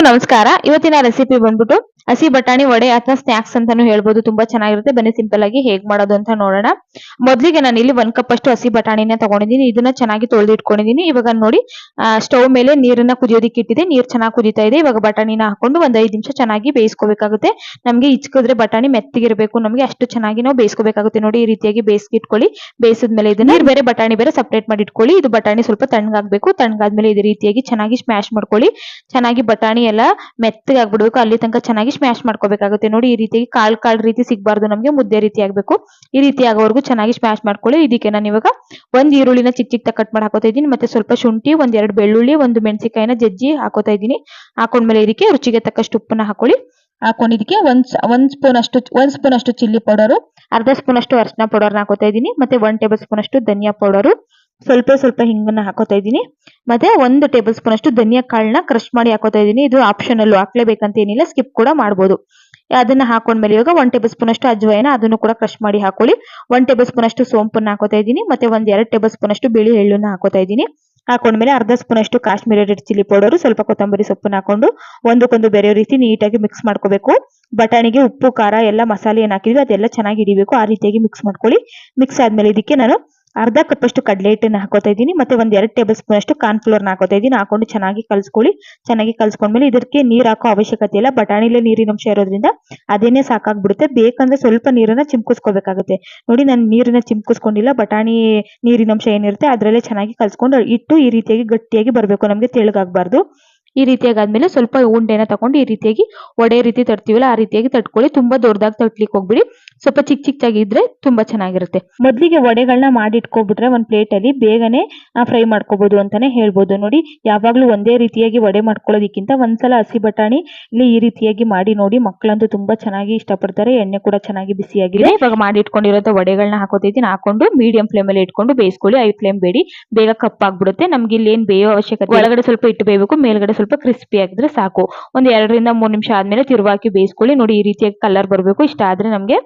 ಎಲ್ರಿಗೂ ನಮಸ್ಕಾರ. ಇವತ್ತಿನ ರೆಸಿಪಿ ಬಂದ್ಬಿಟ್ಟು ಹಸಿ ಬಟಾಣಿ ವಡೆ ಅಥವಾ ಸ್ನಾಕ್ಸ್ ಅಂತಾನು ಹೇಳ್ಬೋದು. ತುಂಬಾ ಚೆನ್ನಾಗಿರುತ್ತೆ. ಬನ್ನಿ ಸಿಂಪಲ್ ಆಗಿ ಹೇಗ್ ಮಾಡೋದು ಅಂತ ನೋಡೋಣ. ಮೊದ್ಲಿಗೆ ನಾನು ಇಲ್ಲಿ ಒಂದ್ ಕಪ್ ಅಷ್ಟು ಹಸಿ ಬಟಾಣಿನ ತಗೊಂಡಿದ್ದೀನಿ. ಇದನ್ನ ಚೆನ್ನಾಗಿ ತೊಳೆದು ಇಟ್ಕೊಂಡಿದ್ದೀನಿ ಇವಾಗ ನೋಡಿ ಸ್ಟವ್ ಮೇಲೆ ನೀರನ್ನ ಕುದಿಯೋದಕ್ಕೆ ಇಟ್ಟಿದೆ. ನೀರ್ ಚೆನ್ನಾಗಿ ಕುದೀತಾ ಇದೆ. ಇವಾಗ ಬಟಾಣಿನ ಹಾಕೊಂಡು ಒಂದ್ ಐದ್ ನಿಮಿಷ ಚೆನ್ನಾಗಿ ಬೇಯಿಸ್ಕೋಬೇಕಾಗುತ್ತೆ. ನಮ್ಗೆ ಇಚ್ಕಿದ್ರೆ ಬಟಾಣಿ ಮೆತ್ತಗಿರ್ಬೇಕು. ನಮ್ಗೆ ಅಷ್ಟು ಚೆನ್ನಾಗಿ ನಾವು ಬೇಯಿಸ್ಕೋಬೇಕಾಗುತ್ತೆ. ನೋಡಿ ಈ ರೀತಿಯಾಗಿ ಬೇಯಿಸ್ಕಿಟ್ಕೊಳ್ಳಿ ಬೇಯಿಸಿದ್ಮೇಲೆ ಇದನ್ನ ನೀರ್ ಬೇರೆ ಬಟಾಣಿ ಬೇರೆ ಸಪ್ರೇಟ್ ಮಾಡಿ ಇಟ್ಕೊಳ್ಳಿ. ಇದು ಬಟಾಣಿ ಸ್ವಲ್ಪ ತಣ್ಣಗಾಗ್ಬೇಕು. ತಣ್ಣಗಾದ್ಮೇಲೆ ಇದೇ ರೀತಿಯಾಗಿ ಚೆನ್ನಾಗಿ ಸ್ಮ್ಯಾಶ್ ಮಾಡ್ಕೊಳ್ಳಿ. ಚೆನ್ನಾಗಿ ಬಟಾಣಿ ಎಲ್ಲ ಮೆತ್ತಗಾಗ್ಬಿಡ್ಬೇಕು. ಅಲ್ಲಿ ತನಕ ಚೆನ್ನಾಗಿ ಸ್ಮ್ಯಾಶ್ ಮಾಡ್ಕೋಬೇಕಾಗುತ್ತೆ. ನೋಡಿ, ಈ ರೀತಿಯಾಗಿ ಕಾಲ್ ಕಾಲ್ ರೀತಿ ಸಿಗಬಾರ್ದು ನಮ್ಗೆ. ಮುದ್ದೆ ರೀತಿ ಆಗ್ಬೇಕು. ಈ ರೀತಿ ಆಗೋವರೆಗೂ ಚೆನ್ನಾಗಿ ಸ್ಮ್ಯಾಶ್ ಮಾಡ್ಕೊಳ್ಳಿ. ಇದಕ್ಕೆ ನಾನು ಇವಾಗ ಒಂದ್ ಈರುಳ್ಳಿನ ಚಿಕ್ಕ ಚಿಕ್ಕ ಕಟ್ ಮಾಡಿ ಹಾಕೋತಾ ಇದ್ದೀನಿ. ಮತ್ತೆ ಸ್ವಲ್ಪ ಶುಂಠಿ, ಒಂದ್ ಎರಡು ಬೆಳ್ಳುಳ್ಳಿ, ಒಂದು ಮೆಣಸಿನಕಾಯಿನ ಜಜ್ಜಿ ಹಾಕೋತಾ ಇದ್ದೀನಿ. ಹಾಕೊಂಡ್ಮೇಲೆ ಇದಕ್ಕೆ ರುಚಿಗೆ ತಕ್ಕಷ್ಟು ಉಪ್ಪನ್ನ ಹಾಕೊಳ್ಳಿ. ಹಾಕೊಂಡು ಇದಕ್ಕೆ ಒಂದ್ ಒಂದ್ ಸ್ಪೂನ್ ಅಷ್ಟು ಒಂದ್ ಸ್ಪೂನ್ ಅಷ್ಟು ಚಿಲ್ಲಿ ಪೌಡರ್ ಅರ್ಧ ಸ್ಪೂನ್ ಅಷ್ಟು ಅರಿಶಿನ ಪೌಡರ್ನ ಹಾಕೋತಾ ಇದ್ದೀನಿ. ಮತ್ತೆ ಒನ್ ಟೇಬಲ್ ಸ್ಪೂನ್ ಅಷ್ಟು ಧನಿಯಾ ಪೌಡರು ಸ್ವಲ್ಪ ಸ್ವಲ್ಪ ಹಿಂಗನ್ನ ಹಾಕೋತಾ ಇದ್ದೀನಿ. ಮತ್ತೆ ಒಂದು ಟೇಬಲ್ ಸ್ಪೂನ್ ಅಷ್ಟು ಧನಿಯಾ ಕಾಳನ್ನ ಕ್ರಶ್ ಮಾಡಿ ಹಾಕೋತಾ ಇದ್ದೀನಿ. ಇದು ಆಪ್ಷನಲ್ ಹಾಕ್ಲೇಬೇಕಂತ ಏನಿಲ್ಲ ಸ್ಕಿಪ್ ಕೂಡ ಮಾಡ್ಬೋದು. ಅದನ್ನ ಹಾಕೊಂಡ್ಮೇಲೆ ಇವಾಗ ಒನ್ ಟೇಬಲ್ ಸ್ಪೂನ್ ಅಷ್ಟು ಅಜ್ವಾಯನ ಅದನ್ನು ಕೂಡ ಕ್ರಶ್ ಮಾಡಿ ಹಾಕೊಳ್ಳಿ. ಒನ್ ಟೇಬಲ್ ಸ್ಪೂನ್ ಅಷ್ಟು ಸೋಂಪನ್ನ ಹಾಕೋತಾ ಇದ್ದೀನಿ. ಮತ್ತೆ ಒಂದ್ ಎರಡ್ ಟೇಬಲ್ ಸ್ಪೂನ್ ಅಷ್ಟು ಬಿಳಿ ಎಳ್ಳನ್ನ ಹಾಕೋತಾ ಇದ್ದೀನಿ. ಹಾಕೊಂಡ್ಮೇಲೆ ಅರ್ಧ ಸ್ಪೂನ್ ಅಷ್ಟು ಕಾಶ್ಮೀರಿ ರೆಡ್ ಚಿಲ್ಲಿ ಪೌಡರ್ ಸ್ವಲ್ಪ ಕೊತ್ತಂಬರಿ ಸೊಪ್ಪನ್ನ ಹಾಕೊಂಡು ಒಂದಕ್ಕೊಂದು ಬೇರೆ ರೀತಿ ನೀಟಾಗಿ ಮಿಕ್ಸ್ ಮಾಡ್ಕೋಬೇಕು. ಬಟಾಣಿಗೆ ಉಪ್ಪು, ಖಾರ, ಎಲ್ಲ ಮಸಾಲೆ ಏನ್ ಹಾಕಿದ್ವಿ ಅದೆಲ್ಲ ಚೆನ್ನಾಗಿ ಹಿಡಿಬೇಕು. ಆ ರೀತಿಯಾಗಿ ಮಿಕ್ಸ್ ಮಾಡ್ಕೊಳ್ಳಿ. ಮಿಕ್ಸ್ ಆದ್ಮೇಲೆ ಇದಕ್ಕೆ ನಾನು ಅರ್ಧ ಕಪ್ ಅಷ್ಟು ಕಡಲೆ ಹಿಟ್ಟನ್ನ ಹಾಕೋತಾ ಇದ್ದೀನಿ. ಮತ್ತೆ ಒಂದ್ ಎರಡ್ ಟೇಬಲ್ ಸ್ಪೂನ್ ಅಷ್ಟು ಕಾರ್ನ್ ಫ್ಲೋರ್ ಹಾಕೋತಾ ಇದ್ದೀನಿ. ಹಾಕೊಂಡು ಚೆನ್ನಾಗಿ ಕಲ್ಸ್ಕೊಳ್ಳಿ. ಚೆನ್ನಾಗಿ ಕಲ್ಸ್ಕೊಂಡ್ಮೇಲೆ ಇದಕ್ಕೆ ನೀರ್ ಹಾಕೋ ಅವಶ್ಯಕತೆ ಇಲ್ಲ. ಬಟಾಣಿಲೇ ನೀರಿನ ಅಂಶ ಇರೋದ್ರಿಂದ ಅದೇನೇ ಸಾಕಾಗ್ಬಿಡುತ್ತೆ. ಬೇಕಂದ್ರೆ ಸ್ವಲ್ಪ ನೀರನ್ನ ಚಿಮ್ಕಿಸ್ಕೋಬೇಕಾಗುತ್ತೆ. ನೋಡಿ, ನಾನು ನೀರನ್ನ ಚಿಮ್ಕಿಸ್ಕೊಂಡಿಲ್ಲ. ಬಟಾಣಿ ನೀರಿನ ಅಂಶ ಏನಿರುತ್ತೆ ಅದ್ರಲ್ಲೇ ಚೆನ್ನಾಗಿ ಕಲ್ಸ್ಕೊಂಡು ಇಟ್ಟು ಈ ರೀತಿಯಾಗಿ ಗಟ್ಟಿಯಾಗಿ ಬರಬೇಕು. ನಮಗೆ ತೆಳ್ಳಗಾಗಬಾರ್ದು. ಈ ರೀತಿಯಾಗಿ ಆದ್ಮೇಲೆ ಸ್ವಲ್ಪ ಉಂಡೆನ ತಗೊಂಡು ಈ ರೀತಿಯಾಗಿ ಒಡೆ ರೀತಿ ತಟ್ತೀವಲ್ಲ ಆ ರೀತಿಯಾಗಿ ತಟ್ಕೊಳ್ಳಿ. ತುಂಬಾ ದೊಡ್ಡದಾಗಿ ತಟ್ಲಿಕ್ಕೆ ಹೋಗ್ಬಿಡಿ ಸ್ವಲ್ಪ ಚಿಕ್ಕ ಚಿಕ್ಕದಾಗಿದ್ರೆ ತುಂಬಾ ಚೆನ್ನಾಗಿರುತ್ತೆ. ಮೊದಲಿಗೆ ವಡೆಗಳನ್ನ ಮಾಡಿ ಇಟ್ಕೊಬಿಟ್ರೆ ಒಂದ್ ಪ್ಲೇಟ್ ಅಲ್ಲಿ ಬೇಗನೆ ಫ್ರೈ ಮಾಡ್ಕೋಬಹುದು ಅಂತಾನೆ ಹೇಳ್ಬೋದು. ನೋಡಿ ಯಾವಾಗ್ಲೂ ಒಂದೇ ರೀತಿಯಾಗಿ ವಡೆ ಮಾಡ್ಕೊಳ್ಳೋದಕ್ಕಿಂತ ಒಂದ್ಸಲ ಹಸಿ ಬಟಾಣಿ ಇಲ್ಲಿ ಈ ರೀತಿಯಾಗಿ ಮಾಡಿ ನೋಡಿ ಮಕ್ಕಳಂತೂ ತುಂಬಾ ಚೆನ್ನಾಗಿ ಇಷ್ಟಪಡ್ತಾರೆ. ಎಣ್ಣೆ ಕೂಡ ಚೆನ್ನಾಗಿ ಬಿಸಿಯಾಗಿದೆ. ಇವಾಗ ಮಾಡಿ ಇಟ್ಕೊಂಡಿರೋ ವಡೆಗಳನ್ನ ಹಾಕೋತಿದ್ದೀನಿ ಹಾಕೊಂಡು ಮೀಡಿಯಂ ಫ್ಲೇಮ್ ಅಲ್ಲಿ ಇಟ್ಕೊಂಡು ಬೇಯಿಸ್ಕೊಳ್ಳಿ. ಐ ಫ್ಲೇಮ್ ಬೇಡಿ. ಬೇಗ ಕಪ್ಪಾಗ್ಬಿಡುತ್ತೆ. ನಮ್ಗೆ ಇಲ್ಲಿ ಏನ್ ಬೇಯೋ ಅವಶ್ಯಕತೆ. ಒಳಗಡೆ ಸ್ವಲ್ಪ ಇಟ್ಟು ಬೇಯಬೇಕು ಮೇಲ್ಗಡೆ ಸ್ವಲ್ಪ ಕ್ರಿಸ್ಪಿ ಆಗಿದ್ರೆ ಸಾಕು. ಒಂದು ಎರಡರಿಂದ ಮೂರು ನಿಮಿಷ ಆದ್ಮೇಲೆ ತಿರುವಾಕಿ ಬೇಯಿಸ್ಕೊಳ್ಳಿ. ನೋಡಿ, ಈ ರೀತಿಯಾಗಿ ಕಲರ್ ಬರಬೇಕು. ಇಷ್ಟ ಆದ್ರೆ ನಮ್ಗೆ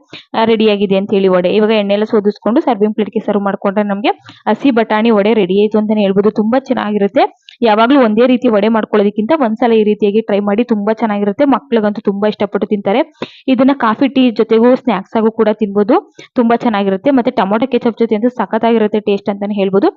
ರೆಡಿ ಆಗಿದೆ ಅಂತ ಹೇಳಿ ವಡೆ. ಇವಾಗ ಎಣ್ಣೆ ಎಲ್ಲ ಸೋದಿಸ್ಕೊಂಡು ಸರ್ವಿಂಗ್ ಪ್ಲೇಟ್ಗೆ ಸರ್ವ್ ಮಾಡ್ಕೊಂಡ್ರೆ ನಮ್ಗೆ ಹಸಿ ಬಟಾಣಿ ವಡೆ ರೆಡಿ ಆಯ್ತು ಅಂತಾನೆ ಹೇಳ್ಬೋದು. ತುಂಬಾ ಚೆನ್ನಾಗಿರುತ್ತೆ. ಯಾವಾಗ್ಲೂ ಒಂದೇ ರೀತಿ ವಡೆ ಮಾಡ್ಕೊಳ್ಳೋದಕ್ಕಿಂತ ಒಂದ್ಸಲ ಈ ರೀತಿಯಾಗಿ ಟ್ರೈ ಮಾಡಿ ತುಂಬಾ ಚೆನ್ನಾಗಿರುತ್ತೆ. ಮಕ್ಳಿಗಂತೂ ತುಂಬಾ ಇಷ್ಟಪಟ್ಟು ತಿಂತಾರೆ. ಇದನ್ನ ಕಾಫಿ ಟೀ ಜೊತೆಗೂ ಸ್ನಾಕ್ಸ್ ಆಗು ಕೂಡ ತಿನ್ಬೋದು. ತುಂಬಾ ಚೆನ್ನಾಗಿರುತ್ತೆ. ಮತ್ತೆ ಟೊಮೊಟೊ ಕೆಚಪ್ ಜೊತೆ ಅಂತೂ ಸಖತ್ತಾಗಿರುತ್ತೆ ಟೇಸ್ಟ್ ಅಂತಾನೆ ಹೇಳ್ಬೋದು.